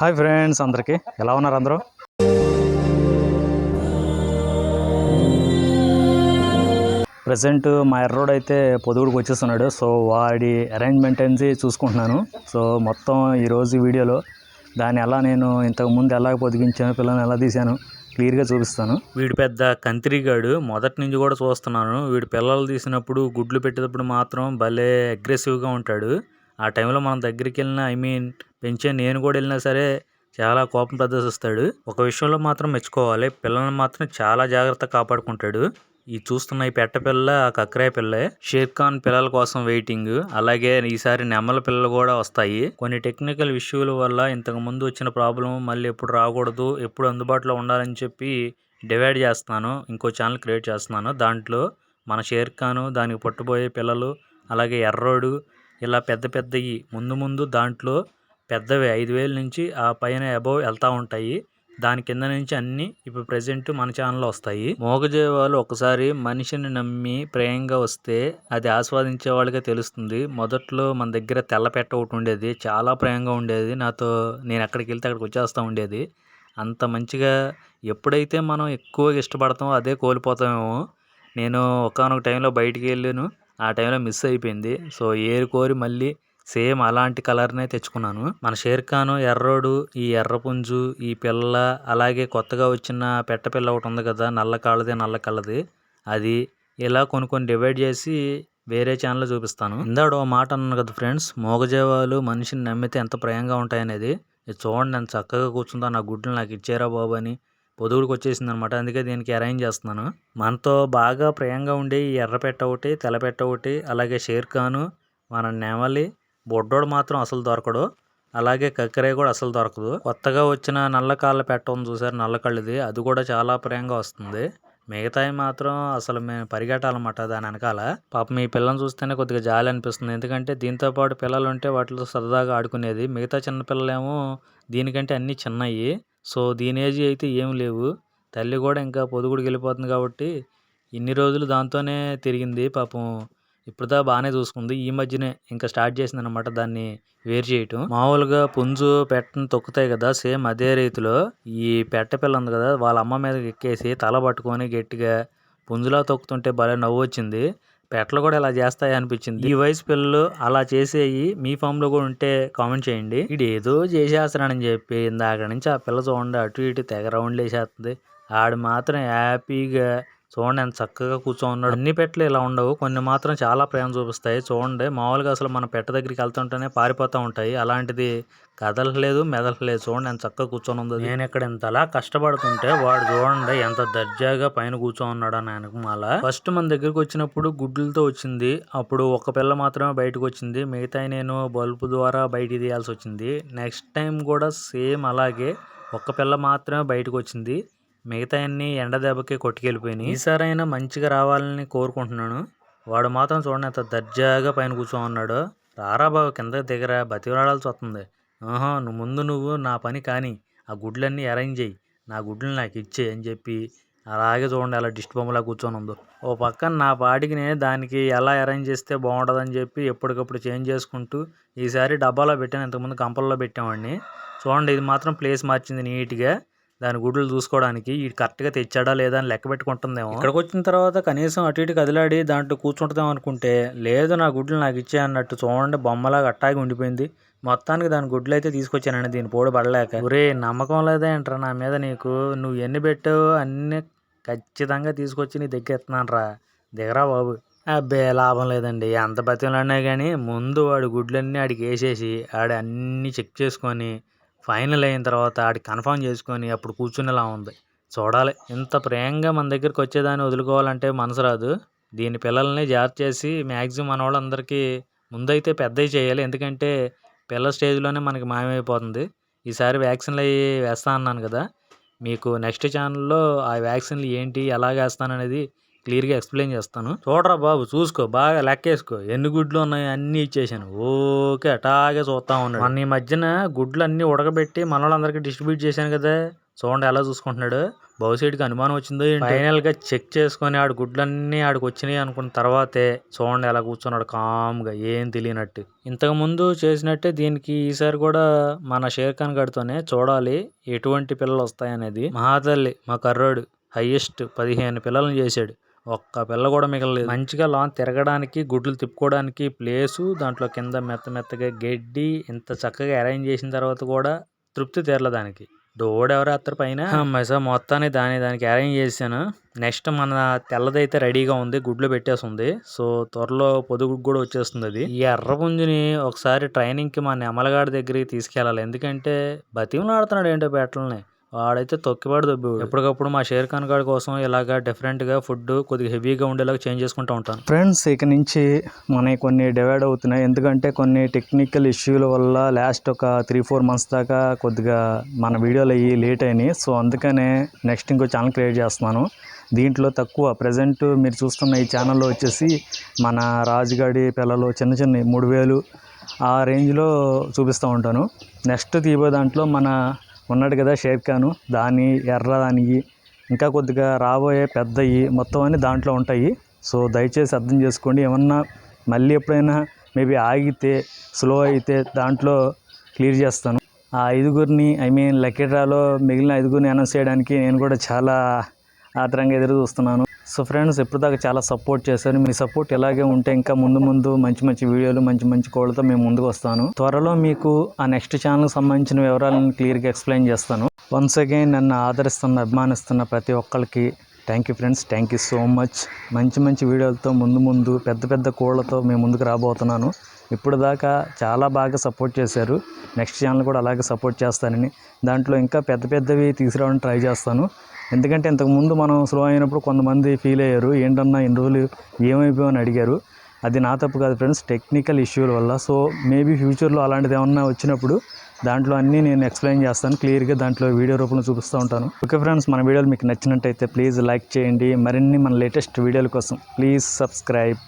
Hi friends అందరికీ. ఎలా ఉన్నారు అందరూ? ప్రజెంట్ మా ఎర్రోడ్ అయితే పొదుగుడికి వచ్చేస్తున్నాడు. సో వాడి అరేంజ్మెంట్ అనేది చూసుకుంటున్నాను. సో మొత్తం ఈరోజు వీడియోలో దాన్ని ఎలా నేను ఇంతకు ముందు ఎలా పొదిగించాను పిల్లల్ని ఎలా తీశాను క్లియర్గా చూపిస్తాను. వీడి పెద్ద కంత్రిగాడు. మొదటి నుంచి కూడా చూస్తున్నాను. వీడి పిల్లలు తీసినప్పుడు గుడ్లు పెట్టేటప్పుడు మాత్రం భలే అగ్రెసివ్గా ఉంటాడు. ఆ టైంలో మనం దగ్గరికి వెళ్ళినా ఐ మీన్ పెంచే నేను కూడా వెళ్ళినా సరే చాలా కోపం ప్రదర్శిస్తాడు. ఒక విషయంలో మాత్రం మెచ్చుకోవాలి. పిల్లల్ని మాత్రం చాలా జాగ్రత్తగా కాపాడుకుంటాడు. ఈ చూస్తున్న ఈ పెట్ట పిల్ల ఆ కక్రాయ పిల్లే షేర్ ఖాన్ పిల్లల కోసం వెయిటింగ్ అలాగే ఈసారి నెమ్మల పిల్లలు కూడా వస్తాయి. కొన్ని టెక్నికల్ ఇష్యూల వల్ల ఇంతకు ముందు వచ్చిన ప్రాబ్లం మళ్ళీ ఎప్పుడు రాకూడదు ఎప్పుడు అందుబాటులో ఉండాలని చెప్పి డివైడ్ చేస్తున్నాను. ఇంకో ఛానల్ క్రియేట్ చేస్తున్నాను. దాంట్లో మన షేర్ ఖాన్ దానికి పట్టుబోయే పిల్లలు అలాగే ఎర్రోడు ఇలా పెద్ద పెద్దవి ముందు ముందు దాంట్లో పెద్దవి. ఐదు వేల నుంచి ఆ పైన అబోవ్ వెళ్తూ ఉంటాయి. దాని కింద నుంచి అన్ని ఇప్పుడు ప్రజెంట్ మన ఛానల్లో వస్తాయి. మోగజేవాలు ఒకసారి మనిషిని నమ్మి ప్రేయంగా వస్తే అది ఆస్వాదించే వాళ్ళకే తెలుస్తుంది. మొదట్లో మన దగ్గర తెల్ల పెట్ట ఒకటి ఉండేది. చాలా ప్రేయంగా ఉండేది. నాతో నేను ఎక్కడికి వెళ్తే అక్కడికి వచ్చేస్తూ ఉండేది. అంత మంచిగా ఎప్పుడైతే మనం ఎక్కువగా ఇష్టపడతామో అదే కోల్పోతామేమో. నేను ఒకనొక టైంలో బయటికి వెళ్ళాను. ఆ టైంలో మిస్ అయిపోయింది. సో ఏరు కోరి మళ్ళీ సేమ్ అలాంటి కలర్నే తెచ్చుకున్నాను. మన షేర్ ఖాన్ ఎర్రోడు ఈ ఎర్రపుంజు ఈ పిల్ల అలాగే కొత్తగా వచ్చిన పెట్ట పిల్ల ఒకటి ఉంది కదా నల్ల కాళ్ళది నల్ల కళ్ళది. అది ఇలా కొన్ని కొన్ని డివైడ్ చేసి వేరే ఛానల్ చూపిస్తాను. ఇందాడు ఓ మాట అన్నాను కదా ఫ్రెండ్స్ మోగజేవాలు మనిషిని నమ్మితే ఎంత ప్రేమగా ఉంటాయనేది. ఇది చూడండి ఎంత చక్కగా కూర్చుందో నా గుడ్లు నాకు ఇచ్చారా బాబు అని. పొదుగుడికి వచ్చేసింది అనమాట అందుకే దీనికి అరేంజ్ చేస్తున్నాను. మనతో బాగా ప్రియంగా ఉండే ఈ ఎర్రపెట్ట ఒకటి తెల్లపెట్ట ఒకటి అలాగే షేర్ఖాను మన నెమలి బొడ్డోడు మాత్రం అసలు దొరకడు. అలాగే కక్కరే కూడా అసలు దొరకదు. కొత్తగా వచ్చిన నల్ల కాళ్ళ పెట్ట ఉంది చూసారు నల్ల కళ్ళది. అది కూడా చాలా ప్రియంగా వస్తుంది. మిగతాయి మాత్రం అసలు మేము పరిగెట్టాలన్నమాట దాని వెనకాల. పాపం ఈ పిల్లని చూస్తేనే కొద్దిగా జాలి అనిపిస్తుంది. ఎందుకంటే దీంతో పాటు పిల్లలు ఉంటే వాటితో సరదాగా ఆడుకునేది. మిగతా చిన్న పిల్లలేమో దీనికంటే అన్నీ చిన్నవి సో దీని ఏజ్ అయితే ఏం లేవు. తల్లి కూడా ఇంకా పొదుగుడికి వెళ్ళిపోతుంది కాబట్టి ఇన్ని రోజులు దాంతోనే తిరిగింది పాపం. ఇప్పుడుదా బాగానే చూసుకుంది. ఈ మధ్యనే ఇంకా స్టార్ట్ చేసింది అనమాట దాన్ని వేరు చేయటం. మామూలుగా పుంజు పెట్టను తొక్కుతాయి కదా సేమ్ అదే రీతిలో ఈ పెట్ట పిల్ల ఉంది కదా వాళ్ళ అమ్మ మీద ఎక్కేసి తల పట్టుకొని గట్టిగా పుంజులా తొక్కుతుంటే భలే నవ్వు వచ్చింది పెట్టలు కూడా ఇలా చేస్తాయి అనిపించింది. ఈ వయసు పిల్లలు అలా చేసేవి మీ ఫామ్లో కూడా ఉంటే కామెంట్ చేయండి. ఇది ఏదో చేసేస్తున్నాడని చెప్పి ఇందాక నుంచి ఆ పిల్ల చూడండి అటు ఇటు తెగ రౌండ్లు వేసేస్తుంది. ఆడు మాత్రం హ్యాపీగా చూడండి ఎంత చక్కగా కూర్చొని ఉన్నాడు. అన్ని పెట్టలు ఇలా ఉండవు. కొన్ని మాత్రం చాలా ప్రేమ చూపిస్తాయి. చూడండి మామూలుగా అసలు మన పెట్ట దగ్గరికి వెళ్తుంటేనే పారిపోతూ ఉంటాయి. అలాంటిది కదలలేదు మెదలలేదు. చూడండి ఎంత చక్కగా కూర్చొని ఉంది నేను ఇక్కడ ఇంతలా కష్టపడుతుంటే వాడు చూడండి ఎంత దర్జాగా పైన కూర్చొని ఉన్నాడు అని మళ్ళా ఫస్ట్ మన దగ్గరికి వచ్చినప్పుడు గుడ్లతో వచ్చింది. అప్పుడు ఒక పిల్ల మాత్రమే బయటకు వచ్చింది. మిగతా నేను బల్బు ద్వారా బయటికి తీయాల్సి వచ్చింది. నెక్స్ట్ టైం కూడా సేమ్ అలాగే ఒక్క పిల్ల మాత్రమే బయటకు వచ్చింది. మిగతా అన్ని ఎండ దెబ్బకి కొట్టుకెళ్ళిపోయినాయి. ఈసారైనా మంచిగా రావాలని కోరుకుంటున్నాను. వాడు మాత్రం చూడండి ఎంత దర్జాగా పైన కూర్చొని ఉన్నాడు రారా బాబు కింద దిగరా బతివరాడాల్సి వస్తుంది. ఆహా నువ్వు ముందు నువ్వు నా పని కానీ ఆ గుడ్లన్నీ అరేంజ్ చేయి. నా గుడ్లు నాకు ఇచ్చే అని చెప్పి అలాగే చూడండి అలా డిస్ట్ బొమ్మలా కూర్చొని ఉందో. ఓ పక్కన నా పాటికి నేను దానికి ఎలా అరేంజ్ చేస్తే బాగుంటుందని చెప్పి ఎప్పటికప్పుడు చేంజ్ చేసుకుంటూ ఈసారి డబ్బాలో పెట్టాను. ఇంతకుముందు కంపల్లో పెట్టామండి చూడండి ఇది మాత్రం ప్లేస్ మార్చింది నీట్గా. దాని గుడ్లు చూసుకోవడానికి ఈ కరెక్ట్గా తెచ్చాడా లేదా అని లెక్క పెట్టుకుంటుందేమో. ఇక్కడికి వచ్చిన తర్వాత కనీసం అటు ఇటు కదిలాడి దాంట్లో కూర్చుంటుందేమో అనుకుంటే లేదు నా గుడ్లు నాకు ఇచ్చే అన్నట్టు చూడండి బొమ్మలాగా అట్టాగి ఉండిపోయింది. మొత్తానికి దాని గుడ్లు అయితే తీసుకొచ్చానండి దీని పోడు పడలేక. ఒరే నమ్మకం లేదేంట్రా నా మీద నీకు? నువ్వు ఎన్ని పెట్టావు అన్ని ఖచ్చితంగా తీసుకొచ్చి నీ దగ్గర ఎత్తున్నాను రా. దిగరా బాబు. అబ్బే లాభం లేదండి. ఎంత బతిలాడినా కానీ ముందు వాడు గుడ్లన్నీ ఆడికి వేసేసి ఆడ అన్నీ చెక్ చేసుకొని ఫైనల్ అయిన తర్వాత ఆడి కన్ఫర్మ్ చేసుకొని అప్పుడు కూర్చునేలా ఉంది. చూడాలి. ఇంత ప్రేమగా మన దగ్గరికి వచ్చేదాన్ని వదులుకోవాలంటే మనసు రాదు. దీని పిల్లల్ని జాగ్రత్త చేసి మ్యాక్సిమం మన వాళ్ళందరికీ ముందైతే పెద్దవి చేయాలి. ఎందుకంటే పిల్ల స్టేజ్లోనే మనకి మాయమైపోతుంది. ఈసారి వ్యాక్సిన్లు అవి వేస్తా అన్నాను కదా. మీకు నెక్స్ట్ ఛానల్లో ఆ వ్యాక్సిన్లు ఏంటి ఎలా వేస్తాననేది క్లియర్గా ఎక్స్ప్లెయిన్ చేస్తాను. చూడరా బాబు చూసుకో బాగా లెక్కేసుకో. ఎన్ని గుడ్లు ఉన్నాయి అన్నీ ఇచ్చేసాను. ఓకే అటాగే చూస్తా ఉన్నాడు. మన ఈ మధ్యన గుడ్లు అన్నీ ఉడకబెట్టి మన వాళ్ళందరికీ డిస్ట్రిబ్యూట్ చేశాను కదా. చూడండి ఎలా చూసుకుంటున్నాడు. బహుశేటికి అనుమానం వచ్చిందో ఫైనల్గా చెక్ చేసుకొని ఆడు గుడ్లన్నీ ఆడికి వచ్చినాయి అనుకున్న తర్వాతే చూడండి ఎలా కూర్చున్నాడు కామ్గా ఏం తెలియనట్టు. ఇంతకు ముందు చేసినట్టే దీనికి ఈసారి కూడా మన షేర్ ఖాన్ గడితోనే చూడాలి ఎటువంటి పిల్లలు వస్తాయనేది. మహాతల్లి మా కర్రోడు హైయెస్ట్ పదిహేను పిల్లలను చేశాడు. ఒక్క పిల్ల కూడా మిగలలేదు. మంచిగా లాన్ తిరగడానికి గుడ్లు తిప్పుకోవడానికి ప్లేసు దాంట్లో కింద మెత్త మెత్తగా గడ్డి ఇంత చక్కగా అరేంజ్ చేసిన తర్వాత కూడా తృప్తి తీరలే దానికి. డోడ్ ఎవరు అత్తరు పైన? సార్ మొత్తాన్ని దాని దానికి అరేంజ్ చేశాను. నెక్స్ట్ మన తెల్లదైతే రెడీగా ఉంది గుడ్లు పెట్టేసి ఉంది. సో త్వరలో పొదుగు కూడా వచ్చేస్తుంది అది. ఈ ఎర్ర పుంజుని ఒకసారి ట్రైనింగ్కి మా నెమలగాడి దగ్గరికి తీసుకెళ్ళాలి. ఎందుకంటే బతిమలు ఆడుతున్నాడు ఏంటో పెట్టలని వాడైతే తొక్కిపాడు దొబ్బి ఎప్పటికప్పుడు మా షేర్ ఖాన్ గాడి కోసం ఇలాగా డిఫరెంట్గా ఫుడ్ కొద్దిగా హెవీగా ఉండేలాగా చేంజ్ చేసుకుంటూ ఉంటాను. ఫ్రెండ్స్ ఇక నుంచి మనకి కొన్ని డివైడ్ అవుతున్నాయి. ఎందుకంటే కొన్ని టెక్నికల్ ఇష్యూల వల్ల లాస్ట్ ఒక త్రీ ఫోర్ మంత్స్ దాకా కొద్దిగా మన వీడియోలు అయ్యి లేట్ అయినాయి. సో అందుకనే నెక్స్ట్ ఇంకో ఛానల్ క్రియేట్ చేస్తున్నాను. దీంట్లో తక్కువ ప్రజెంట్ మీరు చూస్తున్న ఈ ఛానల్లో వచ్చేసి మన రాజుగాడి పిల్లలు చిన్న చిన్న మూడు వేలు ఆ రేంజ్లో చూపిస్తూ ఉంటాను. నెక్స్ట్ తీయబోయే దాంట్లో మన ఉన్నాడు కదా షేర్ ఖాను. దాని ఎర్ర దానికి ఇంకా కొద్దిగా రాబోయే పెద్దవి మొత్తం అన్ని దాంట్లో ఉంటాయి. సో దయచేసి అర్థం చేసుకోండి. ఏమన్నా మళ్ళీ ఎప్పుడైనా మేబీ ఆగితే స్లో అయితే దాంట్లో క్లియర్ చేస్తాను. ఆ ఐదుగురిని ఐ మీన్ లక్కీ మిగిలిన ఐదుగురిని అనౌన్స్ చేయడానికి నేను కూడా చాలా ఆత్రంగా ఎదురు చూస్తున్నాను. సో ఫ్రెండ్స్ ఎప్పటిదాకా చాలా సపోర్ట్ చేశారు. మీ సపోర్ట్ ఇలాగే ఉంటే ఇంకా ముందు ముందు మంచి మంచి వీడియోలు మంచి మంచి కోళ్ళతో మేము ముందుకు వస్తాను. త్వరలో మీకు ఆ నెక్స్ట్ ఛానల్కి సంబంధించిన వివరాలను క్లియర్గా ఎక్స్ప్లెయిన్ చేస్తాను. వన్స్ అగైన్ నన్ను ఆదరిస్తున్న అభిమానిస్తున్న ప్రతి ఒక్కరికి thank you friends thank you so much మంచి మంచి వీడియోలతో ముందు ముందు పెద్ద పెద్ద కోళ్ళతో మేము ముందుకు రాబోతున్నాను. ఇప్పుడు దాకా చాలా బాగా సపోర్ట్ చేశారు. నెక్స్ట్ ఛానల్ కూడా అలాగే సపోర్ట్ చేస్తానని. దాంట్లో ఇంకా పెద్ద పెద్దవి తీసుకురావడానికి ట్రై చేస్తాను. ఎందుకంటే ఇంతకుముందు మనం స్లో అయినప్పుడు కొంతమంది ఫీల్ అయ్యారు. ఏంటన్నా ఇన్ని రోజులు ఏమైపోయామని అడిగారు. అది నా తప్పు కాదు ఫ్రెండ్స్. టెక్నికల్ ఇష్యూల వల్ల. సో మేబీ ఫ్యూచర్లో అలాంటిది ఏమన్నా వచ్చినప్పుడు దాంట్లో అన్నీ నేను ఎక్స్ప్లెయిన్ చేస్తాను. క్లియర్గా దాంట్లో వీడియో రూపంలో చూపిస్తూ ఉంటాను. ఓకే ఫ్రెండ్స్ మన వీడియోలు మీకు నచ్చినట్టయితే ప్లీజ్ లైక్ చేయండి. మరిన్ని మన లేటెస్ట్ వీడియోల కోసం ప్లీజ్ సబ్స్క్రైబ్.